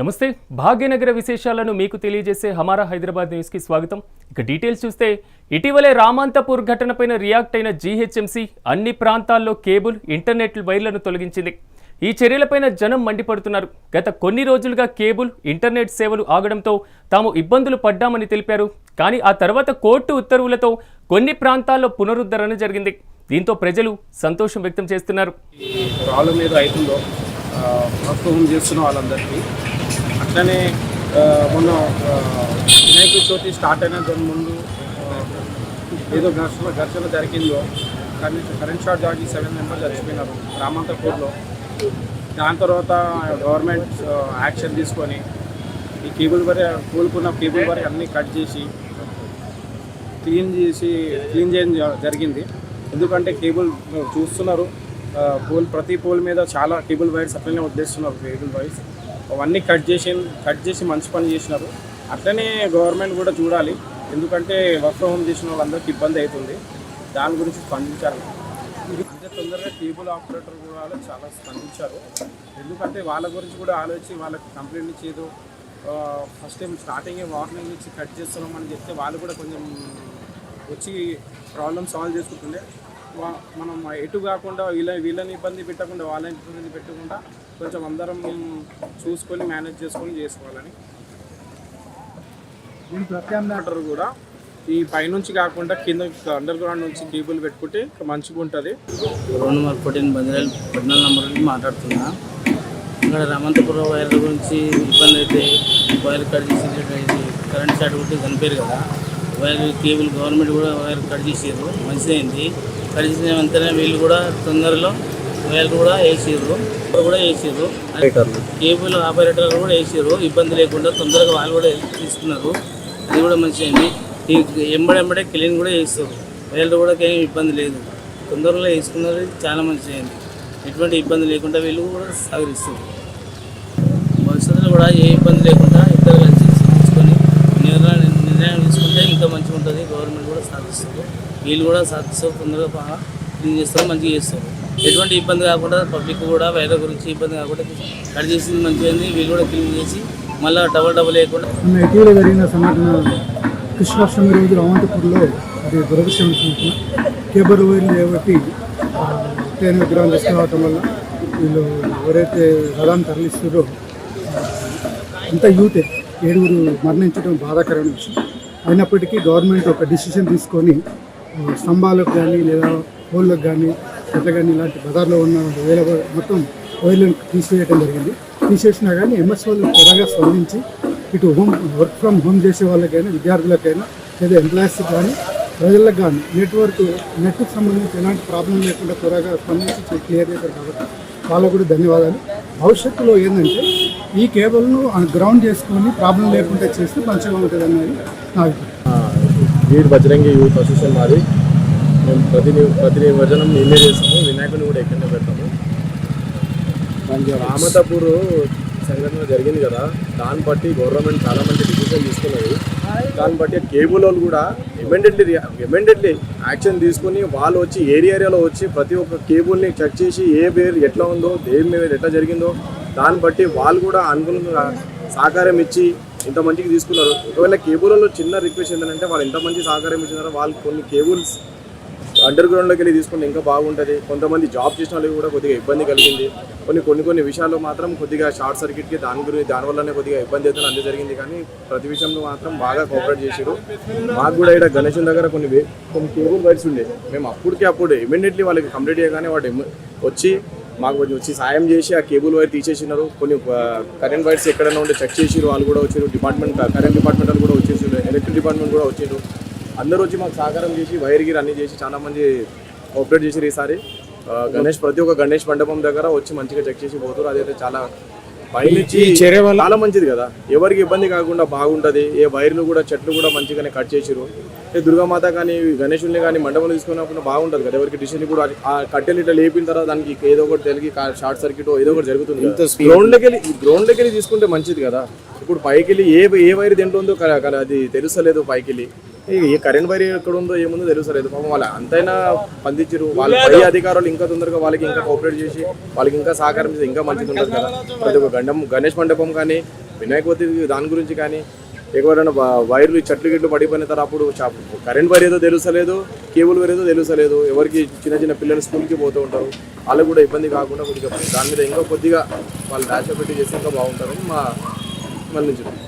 నమస్తే భాగ్యనగర విశేషాలను మీకు తెలియజేసే హమారా హైదరాబాద్ న్యూస్కి స్వాగతం. ఇక డీటెయిల్స్ చూస్తే ఇటీవలే రామాంతపూర్ ఘటనపైన రియాక్ట్ అయిన జీహెచ్ఎంసీ అన్ని ప్రాంతాల్లో కేబుల్ ఇంటర్నెట్ వైర్లను తొలగించింది. ఈ చర్యలపైన జనం మండిపడుతున్నారు. గత కొన్ని రోజులుగా కేబుల్ ఇంటర్నెట్ సేవలు ఆగడంతో తాము ఇబ్బందులు పడ్డామని తెలిపారు. కానీ ఆ తర్వాత కోర్టు ఉత్తర్వులతో కొన్ని ప్రాంతాల్లో పునరుద్ధరణ జరిగింది. దీంతో ప్రజలు సంతోషం వ్యక్తం చేస్తున్నారు. ప్రాబ్లం ఏదో అవుతుందో చేస్తున్న వాళ్ళందరికీ అట్లనే మొన్న వినాయక చవితి స్టార్ట్ అయిన దాని ముందు ఏదో ఘర్షణ ఘర్షణ జరిగిందో కరెంట్ కరెంట్ షార్ట్ జరిగి సెవెన్ మెంబర్స్ చచ్చిపోయినారు రామంతపూర్లో. దాని తర్వాత గవర్నమెంట్ యాక్షన్ తీసుకొని ఈ కేబుల్ వరే కూలుకున్న కేబుల్ వరే అన్నీ కట్ చేసి క్లీన్ చేసి క్లీన్ చేయడం జరిగింది. ఎందుకంటే కేబుల్ చూస్తున్నారు. పోల్ ప్రతి పోల్ మీద చాలా కేబుల్ వైర్స్ అట్లనే వదిలేస్తున్నారు కేబుల్ వైర్స్. అవన్నీ కట్ చేసి కట్ చేసి మంచి పని చేసినారు. అట్లనే గవర్నమెంట్ కూడా చూడాలి. ఎందుకంటే వర్క్ ఫ్రమ్ హోమ్ చేసిన వాళ్ళందరికీ ఇబ్బంది అవుతుంది. దాని గురించి స్పందించాలి. తొందరగా కేబుల్ ఆపరేటర్ కూడా చాలా స్పందించారు. ఎందుకంటే వాళ్ళ గురించి కూడా ఆలోచించి వాళ్ళకి కంప్లైంట్ ఇచ్చేదో ఫస్ట్ టైం స్టార్టింగ్ వార్నింగ్ ఇచ్చి కట్ చేస్తున్నామని చెప్తే వాళ్ళు కూడా కొంచెం వచ్చి ప్రాబ్లమ్ సాల్వ్ చేసుకుంటుండే. మనం ఎటు కాకుండా వీళ్ళ వీళ్ళని ఇబ్బంది పెట్టకుండా వాళ్ళని ఇబ్బంది పెట్టకుండా కొంచెం అందరం చూసుకొని మేనేజ్ చేసుకొని చేసుకోవాలని. దీని ప్రత్యామ్నాటర్ కూడా ఈ పైనుంచి కాకుండా కింద అండర్ గ్రౌండ్ నుంచి కేబుల్ పెట్టుకుంటే మంచిగా ఉంటుంది రోడ్ నెంబర్ ఫోర్టీన్ బంజరాల్ పద్నాలుగు నెంబర్ నుంచి మాట్లాడుతున్నా. ఇక్కడ రమంతపురం వైర్ల గురించి ఇబ్బంది అయితే వైర్ కట్ చేసి కరెంట్ షాట్ కొట్టి చనిపోయారు కదా. వైర్ కేబుల్ గవర్నమెంట్ కూడా వైర్ కట్ చేసారు మంచిదైంది. చేసిన వెంటనే వీళ్ళు కూడా తొందరలో వైర్ కూడా వేసారు కూడా వేసారు కేబుల్ ఆపరేటర్ కూడా వేసారు ఇబ్బంది లేకుండా తొందరగా వాళ్ళు కూడా తీసుకున్నారు. అది కూడా మంచిదైంది ఈ ఎంబడెంబడే క్లీన్ కూడా చేస్తారు. వీళ్ళు కూడా ఏం ఇబ్బంది లేదు. తొందరలో వేసుకున్నది చాలా మంచిదైంది ఎటువంటి ఇబ్బంది లేకుండా వీళ్ళు కూడా సహకరిస్తారు భవిష్యత్తులో కూడా ఏ ఇబ్బంది లేకుండా ఇద్దరు కలిసి తీసుకొని నిర్ణయం నిర్ణయం తీసుకుంటే ఇంకా మంచిగా ఉంటుంది. గవర్నమెంట్ కూడా సాధిస్తారు వీళ్ళు కూడా సాధిస్తారు తొందరగా బాగా క్లీన్ చేస్తారు మంచిగా చేస్తారు. ఎటువంటి ఇబ్బంది కాకుండా పబ్లిక్ కూడా వైద్య గురించి ఇబ్బంది కాకుండా కట్ చేసింది మంచిగా వీళ్ళు కూడా క్లీన్ చేసి మళ్ళీ డబల్ డబల్ లేకుండా ఇటీవల జరిగిన సంఘటన కృష్ణాష్టమి రోజు రామంతపూర్లో అది దురదృష్టం కేబుల్ వైర్లు చేపట్టి ట్రైన్ విగ్రహం తీసుకురావటం వల్ల వీళ్ళు ఎవరైతే రథాన్ని తరలిస్తారో అంత యూతే ఏడుగురు మరణించడం బాధాకరమైన విషయం. అయినప్పటికీ గవర్నమెంట్ ఒక డిసిషన్ తీసుకొని స్తంభాలకు కానీ లేదా పోళ్ళకు కానీ చెట్ల కానీ ఇలాంటి బజార్లో ఉన్న వేల మొత్తం వైర్లను తీసివేయడం జరిగింది. తీసేసినా కానీ ఎంఎస్ వాళ్ళు త్వరగా స్పందించి ఇటు హోమ్ వర్క్ ఫ్రమ్ హోమ్ చేసే వాళ్ళకైనా విద్యార్థులకైనా లేదా ఎంప్లాయీస్కి కానీ ప్రజలకు కానీ నెట్వర్క్ నెట్కి సంబంధించి ఎలాంటి ప్రాబ్లం లేకుండా త్వరగా స్పందించి క్లియర్ చేశారు కాబట్టి వాళ్ళకు కూడా ధన్యవాదాలు. భవిష్యత్తులో ఏంటంటే ఈ కేబుల్ను గ్రౌండ్ చేసుకొని ప్రాబ్లం లేకుండా చేస్తే మంచిగా ఉంటుంది అన్నది నా అభిప్రాయం. వీర్ బజరంగి యూత్ అసోసియేషన్ మాది. మేము ప్రతి ప్రతి నిమజ్జనం మేమే చేస్తాము వినాయకుని కూడా ఎక్కడనే పెడతాము. రామతపూర్ సంఘటన జరిగింది కదా దాన్ని బట్టి గవర్నమెంట్ చాలా మంది డిసిషన్ తీసుకున్నది. దాన్ని బట్టి కేబుల్ వాళ్ళు కూడా ఇమీడియట్లీ ఇమీడియట్లీ యాక్షన్ తీసుకుని వాళ్ళు వచ్చి ఏరియా ఏరియాలో వచ్చి ప్రతి ఒక్క కేబుల్ని చెక్ చేసి ఏ పేరు ఎట్లా ఉందో దేని మీద ఎట్లా జరిగిందో దాన్ని బట్టి వాళ్ళు కూడా అనుగుణంగా సహకారం ఇచ్చి ఇంత మంచిగా తీసుకున్నారు. ఒకవేళ కేబుల్లో చిన్న రిక్వెస్ట్ ఏంటంటే వాళ్ళు ఎంత మంచి సహకారం ఇచ్చినారో వాళ్ళు కొన్ని కేబుల్స్ అండర్ గ్రౌండ్లోకి వెళ్ళి తీసుకుంటే ఇంకా బాగుంటుంది. కొంతమంది జాబ్ చేసిన వాళ్ళకి కూడా కొద్దిగా ఇబ్బంది కలిగింది. కొన్ని కొన్ని కొన్ని విషయాల్లో మాత్రం కొద్దిగా షార్ట్ సర్క్యూట్కి దాని గురించి దానివల్లనే కొద్దిగా ఇబ్బంది అవుతుంది. అంతే జరిగింది. కానీ ప్రతి విషయంలో మాత్రం బాగా కోఆపరేట్ చేశారు మాకు కూడా ఇక్కడ గణేష్ దగ్గర కొన్ని కొన్ని కేబుల్ వైర్స్ ఉండే. మేము అప్పటికే అప్పుడు ఇమీడియట్లీ వాళ్ళకి కంప్లీట్ చేయగానే వాడు వచ్చి మాకు కొంచెం వచ్చి సాయం చేసి ఆ కేబుల్ వైర్ తీసేసినారు. కొన్ని కరెంట్ వైర్స్ ఎక్కడైనా ఉంటే చెక్ చేసిరు వాళ్ళు కూడా వచ్చారు డిపార్ట్మెంట్ కరెంట్ డిపార్ట్మెంట్ వాళ్ళు కూడా వచ్చేసారు ఎలక్ట్రిక్ డిపార్ట్మెంట్ కూడా వచ్చారు అందరూ వచ్చి మాకు సహకారం చేసి వైర్ గిర్ అన్ని చేసి చాలా మంది కోఆపరేట్ చేసారు ఈసారి. గణేష్ ప్రతి ఒక్క గణేష్ మండపం దగ్గర వచ్చి మంచిగా చెక్ చేసి పోతారు అదైతే చాలా పైనుంచి చాలా మంచిది కదా. ఎవరికి ఇబ్బంది కాకుండా బాగుంటది. ఏ వైర్లు కూడా చెట్లు కూడా మంచిగానే కట్ చేసిరు ఏ దుర్గామాత కానీ గణేషుల్ని కానీ మండపంలో తీసుకున్నప్పుడు బాగుంటది కదా. ఎవరికి డిసిషన్ కూడా ఆ కట్టెలు ఇట్లా లేపిన తర్వాత దానికి ఏదో ఒకటి తెలిగి షార్ట్ సర్క్యూట్ ఏదో ఒకటి జరుగుతుంది గ్రౌండ్లోకి వెళ్ళి గ్రౌండ్లోకి వెళ్ళి తీసుకుంటే మంచిది కదా. ఇప్పుడు పైకి వెళ్ళి ఏ ఏ వైర్ దేంట్లో ఉందో అది తెలుస్తలేదు పైకి వెళ్ళి. ఈ కరెంట్ వైర్ ఎక్కడ ఉందో ఏముందో తెలుసలేదు పాపం వాళ్ళు అంతైనా స్పందించారు వాళ్ళ పై అధికారులు ఇంకా తొందరగా వాళ్ళకి ఇంకా కోఆపరేట్ చేసి వాళ్ళకి ఇంకా సహకారం చేసి ఇంకా మంచిది ఉంటుంది కదా. ప్రతి ఒక్క గండం గణేష్ మండపం కానీ వినాయక దాని గురించి కానీ ఎవరైనా వైర్లు చెట్లు గిట్లు పడిపోయిన తర్వాత అప్పుడు కరెంట్ వైర్ ఏదో తెలుసలేదు కేబుల్ వైర్ ఏదో తెలుసలేదు ఎవరికి చిన్న చిన్న పిల్లలు స్కూల్కి పోతూ ఉంటారు. వాళ్ళకు కూడా ఇబ్బంది కాకుండా కొద్దిగా దాని మీద ఇంకా కొద్దిగా వాళ్ళు డాష్ పెట్టి చేస్తే ఇంకా బాగుంటుందని మా నుంచి